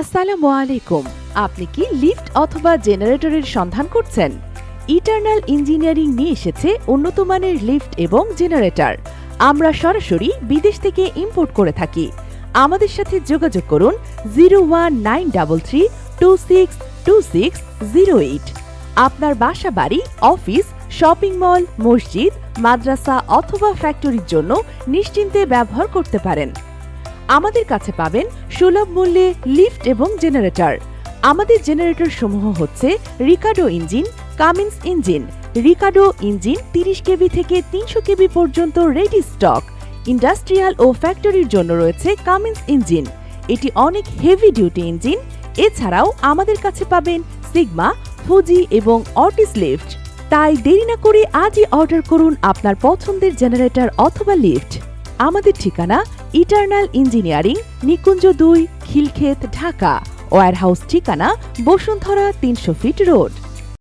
আসসালামু আলাইকুম। আপনি কি লিফট অথবা জেনারেটরের সন্ধান করছেন? ইটার্নাল ইঞ্জিনিয়ারিং নিয়ে এসেছে উন্নত মানের লিফট এবং জেনারেটর। আমরা সরাসরি বিদেশ থেকে ইম্পোর্ট করে থাকি। আমাদের সাথে যোগাযোগ করুন zero one nine double three two six two six zero eight. আপনার বাসা বাড়ি, অফিস, শপিং মল, মসজিদ, মাদ্রাসা অথবা ফ্যাক্টরির জন্য নিশ্চিন্তে ব্যবহার করতে পারেন। আমাদের কাছে পাবেন সুলভ মূল্যে লিফট এবং জেনারেটর। আমাদের জেনারেটর সমূহ হচ্ছে Ricardo engine, Cummins engine. Ricardo engine তিরিশ কেবি থেকে তিনশো কেবি পর্যন্ত রেডি স্টক ইন্ডাস্ট্রিয়াল ও ফ্যাক্টরির জন্য রয়েছে কামিন্স ইঞ্জিন। এটি অনেক হেভি ডিউটি ইঞ্জিন। এছাড়াও আমাদের কাছে পাবেন সিগমা, ফুজি এবং অটিস লিফট। তাই দেরি না করে আজই অর্ডার করুন আপনার পছন্দের জেনারেটর অথবা লিফট। আমাদের ঠিকানা ইটার্নাল ইঞ্জিনিয়ারিং নিকুঞ্জ দুই খিলক্ষেত ঢাকা। ওয়ারহাউস ঠিকানা বসুন্ধরা তিনশো ফিট রোড।